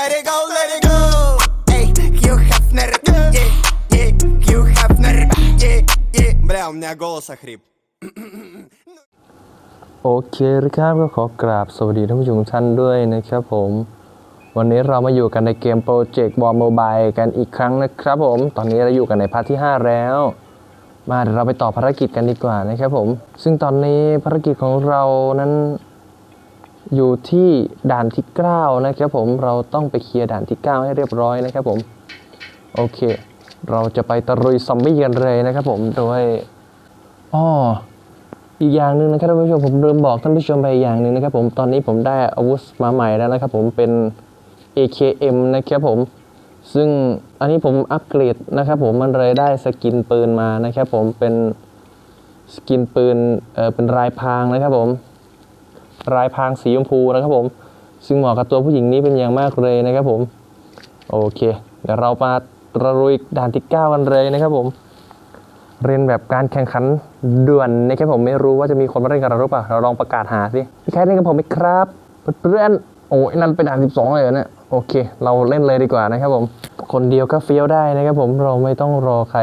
let it go, let it go. Ey, Hugh Hefner, yeah, yeah, Hugh Hefner, yeah, yeah. Бля, у меня голос охрип. โอเคครับก็ขอกราบสวัสดีท่านผู้ชมทุกท่านด้วยนะครับผม วันนี้เรามาอยู่กันในเกมโปรเจกต์บอลโมบายกันอีกครั้งนะครับผม ตอนนี้เราอยู่กันในพาร์ทที่ 5 แล้ว มาเดี๋ยวเราไปต่อภารกิจกันดีกว่านะครับผม ซึ่งตอนนี้ภารกิจของเรานั้น อยู่ที่ด่านที่ 9 นะครับผมเราต้องไปเคลียร์ด่านที่ 9 ให้เรียบร้อยนะครับผม โอเค เราจะไปตะลุยซอมบี้กันเลยนะครับผมโดยอ้ออีกอย่างหนึ่งนะครับท่านผู้ชมผมลืมบอกท่านผู้ชมไปอีกอย่างหนึ่งนะครับผมตอนนี้ผมได้อาวุธมาใหม่แล้วนะครับผมเป็น AKM นะครับผมซึ่งอันนี้ผมอัปเกรดนะครับผมมันเลยได้สกินปืนมานะครับผมเป็นสกินปืนเออเป็นลายพรางนะครับผม ลายพรางสีชมพูนะครับผม ซึ่งเหมาะกับตัวผู้หญิงนี้เป็นอย่างมากเลยนะครับผม โอเค เดี๋ยวเรามาตระลุยด่านที่ 9 กันเลยนะครับผม เรียนแบบการแข่งขันด่วนนะครับผมไม่รู้ว่าจะมีคนมาเล่นกับเราหรือเปล่า เราลองประกาศหาสิพี่แคทเล่นกับผมไหมครับเพื่อนโอ้ยนั่นเป็นด่าน 12 เลยเหรอเนี่ยโอเค เราเล่นเลยดีกว่านะครับผม คนเดียวก็เฟี้ยวได้นะครับผมเราไม่ต้องรอใคร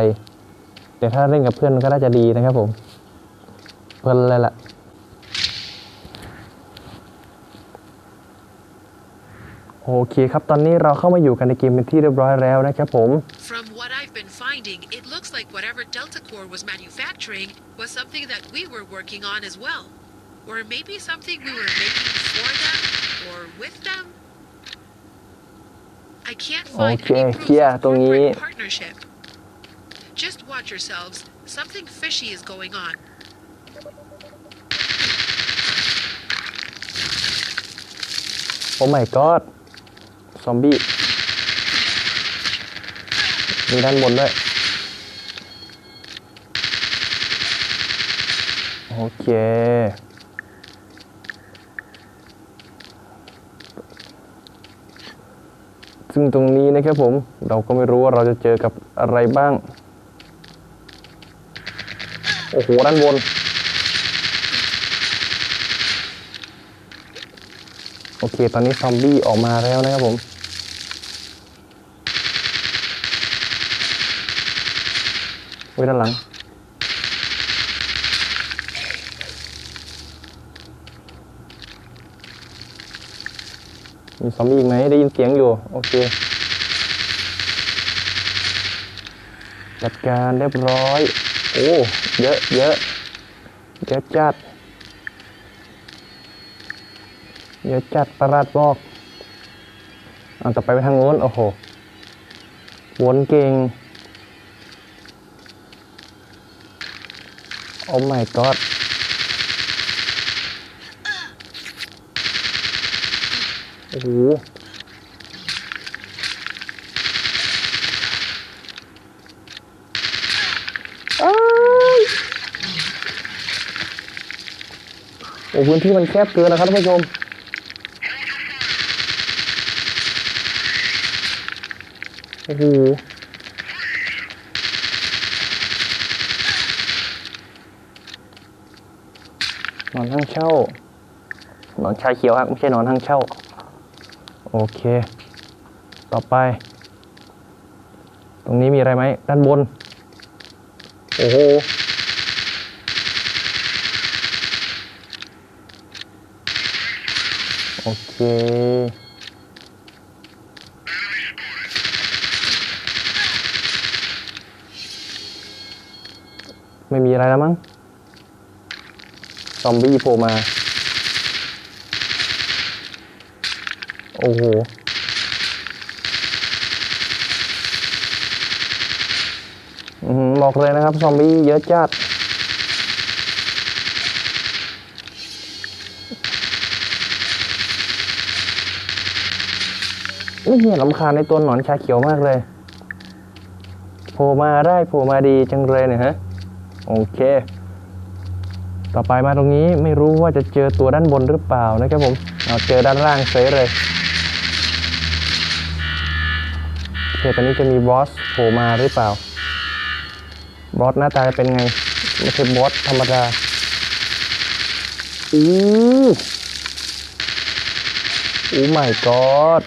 แต่ถ้าเล่นกับเพื่อนก็น่าจะดีนะครับผม เพื่อนเลยล่ะ โอเคครับ ตอนนี้เราเข้ามาอยู่กันในเกมเป็นที่เรียบร้อยแล้วนะครับผม From what I've been finding, it looks like whatever Delta Core was manufacturing was something that we were working on as well. Or maybe something we were making for them or with them. I can't find Okay, any proof yeah, of ตรงนี้ corporate partnership. Just watch yourselves. Something fishy is going on. โอ้ my god ซ อมบี้มีด้านบนด้วย โอเคซึ่งตรงนี้นะครับผมเราก็ไม่รู้ว่าเราจะเจอกับอะไรบ้าง โอ้โห ด้านบน โอเค ตอนนี้ซอมบี้ออกมาแล้วนะครับผม ไว้ด้านหลัง มีซอมบี้อีกไหมได้ยินเสียงอยู่ โอเค จัดการเรียบร้อย โอ้ เยอะเยอะเยอะจัดเยอะจัดประหลาดบอกเอาต่อไปไปทางโน้น โอ้โหวนเก่ง โอ้ my god โอ้โหอ้ายโอ้พื้นที่มันแคบเกินนะครับท่านผู้ชมโอ้โห นอนห้งเช่า นอนชาเขียวครับไม่ใช่นอนห้งเช่า โอเค ต่อไป ตรงนี้มีอะไรไหม ด้านบน โอ้โหโอเคไม่มีอะไรแล้วมั้ง อมบี้โผล่มา โอ้โห บอกเลยนะครับ ซอมบี้เยอะจัด ไม่เห็นลำคาญในตัวหนอนชาเขียวมากเลยโผล่มาได้โผล่มาดีจังเลยเนี่ยฮะ โอเค ต่อไปมาตรงนี้ไม่รู้ว่าจะเจอตัวด้านบนหรือเปล่านะครับผมเอาเจอด้านล่างเซเลยโอเคตอนนี้จะมีบอสโผล่มาหรือเปล่า บอสหน้าตาจะเป็นไง ไม่ใช่บอสธรรมดาอู้อู้ my god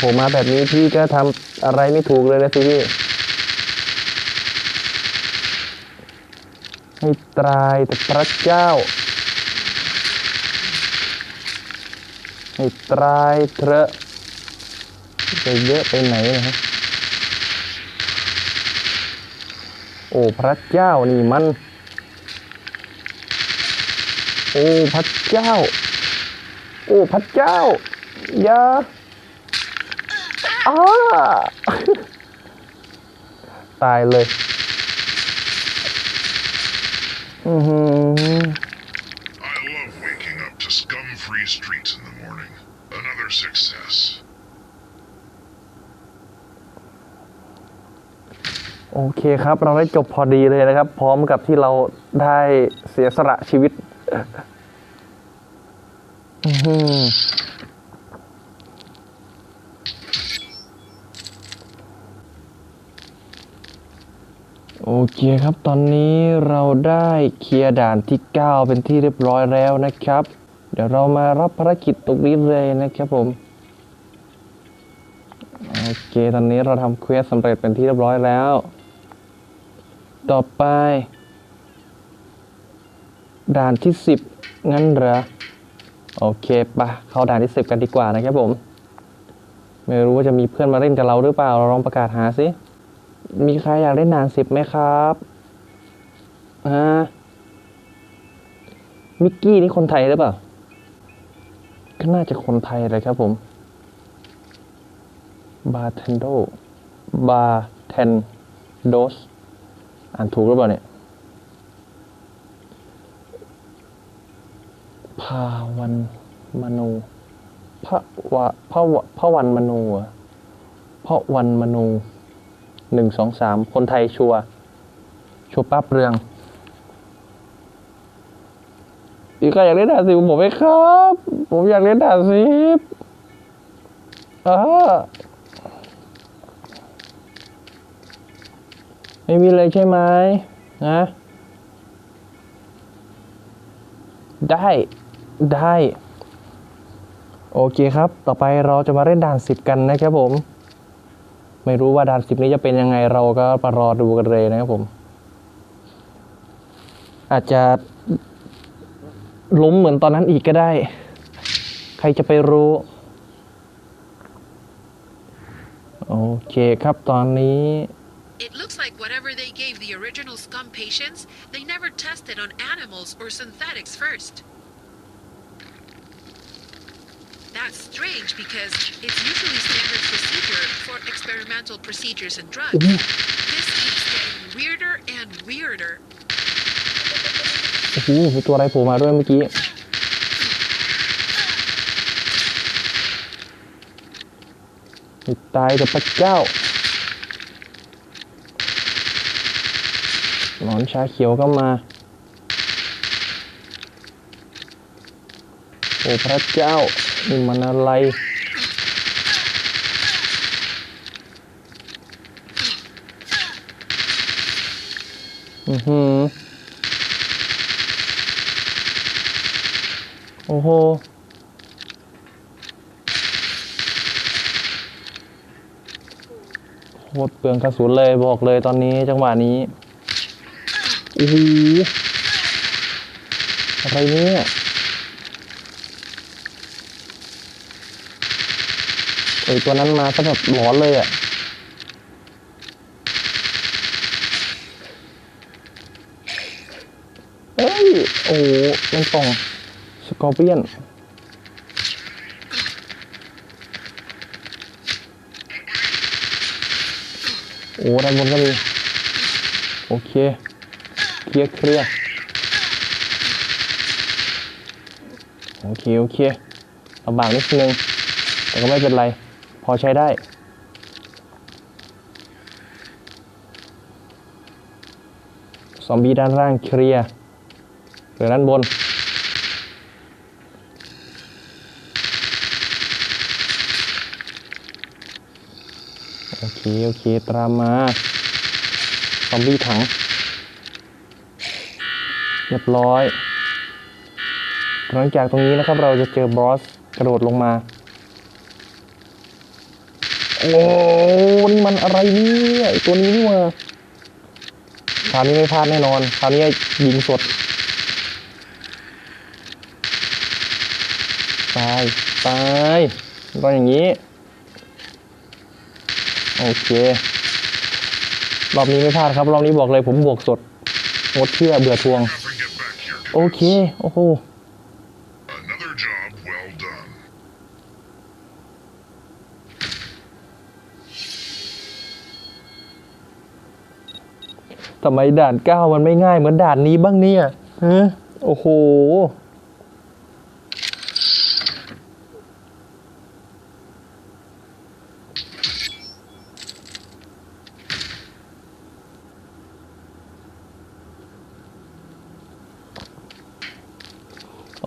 ผมมาแบบนี้พี่ก็ทำอะไรไม่ถูกเลยนะสิพี่ ให้ตรายแต่พระเจ้า ให้ตรายเถอะจะเยอะไปไหนนะฮะโอ้พระเจ้านี่มัน โอ้พระเจ้า โอ้พระเจ้าอย่าอ้าตายเลย อือหือ I love waking up to scum-free streets in the morning. Another success. โอเคครับ เราได้จบพอดีเลยนะครับ พร้อมกับที่เราได้เสียสละชีวิต อื้อหือ โอเคครับ ตอนนี้เราได้เคลียร์ด่านที่ 9 เป็นที่เรียบร้อยแล้วนะครับ เดี๋ยวเรามารับภารกิจตรงนี้เลยนะครับผม โอเค ตอนนี้เราทำเควสสำเร็จเป็นที่เรียบร้อยแล้ว ต่อไป ด่านที่ 10 งั้นเหรอ โอเคปะเข้าด่านที่ 10 กันดีกว่านะครับผม ไม่รู้ว่าจะมีเพื่อนมาเล่นกับเราหรือเปล่า เราลองประกาศหาสิ มีใครอยากเล่นด่าน10ไหมครับฮะมิกกี้นี่คนไทยหรือเปล่า ก็น่าจะคนไทยเลยครับผมบาร์เทนโดบาร์เทนโดสอ่านถูกหรือเปล่าเนี่ยภาวันมโนพระวะพระวะพระวันมโนเหรอพระวันมโน หนึ่งสองสามคนไทยชัวร์ชัวร์ป้าเปลืองอีกใครอยากเล่นด่านสิบผมไหมครับ ผมอยากเล่นด่านสิบอ่าไม่มีเลยใช่ไหมนะ ได้ได้ โอเคครับ ต่อไปเราจะมาเล่นด่านสิบกันนะครับผม ไม่รู้ว่าด่านสิบนี้จะเป็นยังไงเราก็มารอดูกันเลยนะครับผม อาจจะล้มเหมือนตอนนั้นอีกก็ได้ ใครจะไปรู้ โอเคครับตอนนี้ It looks like whatever they gave the original scum patients, they never tested on animals or synthetics first. That's strange because it's usually standard for procedure for experimental procedures and drugs. This keeps getting weirder and weirder. โอ้โหมีตัวอะไรโผล่มาด้วยเมื่อกี้ให้ตายกับพระเจ้า หนอนชาเขียวก็มา โอ้พระเจ้านี่มันอะไร อือหือโอ้โห โคตรเปลืองกระสุนเลยบอกเลยตอนนี้จังหวะนี้โอ้โหอะไรเนี่ยไอตัวนั้นมาก็แบบหลอนเลยอะอ้ย โอ้โหมันป่องสกอร์เปียนโอ้ด้านบนก็มี โอเค เคลียร์เคลียร์โอเค โอเคลำบากนิดนึง แต่ก็ไม่เป็นไร พอใช้ได้ ซอมบี้ด้านล่างเคลียร์ เหลือด้านบน โอเค โอเค ตามมา ซอมบี้ถัง เรียบร้อย หลังจากตรงนี้นะครับเราจะเจอบอสกระโดดลงมา โอ้นี่มันอะไรเนี่ยตัวนี้นี่มาคราวนี้ไม่พลาดแน่นอน คราวนี้ยิงสด ตายตายก็อย่างนี้ โอเค รอบนี้ไม่พลาดครับ รอบนี้บอกเลยผมบวกสดงดเชื่อเบื่อทวง Up and get back here. โอเค โอ้โห Another job well done. ทำไมด่านเก้ามันไม่ง่ายเหมือนด่านนี้บ้างเนี่ยฮะโอ้โห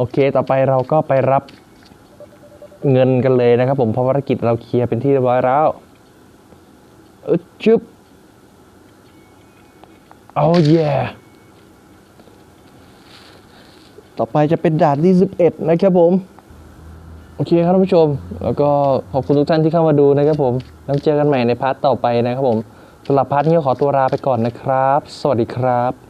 โอเค ต่อไปเราก็ไปรับเงินกันเลยนะครับ ผมเพราะภารกิจเราเคลียร์เป็นที่เรียบร้อยแล้วเออจุ๊บเอาแย่ต่อไปจะเป็นด่านที่11 นะครับผม โอเคครับท่านผู้ชม แล้วก็ขอบคุณทุกท่านที่เข้ามาดูนะครับผม แล้วเจอกันใหม่ในพาร์ทต่อไปนะครับผมสำหรับพาร์ทนี้ขอตัวลาไปก่อนนะครับ สวัสดีครับ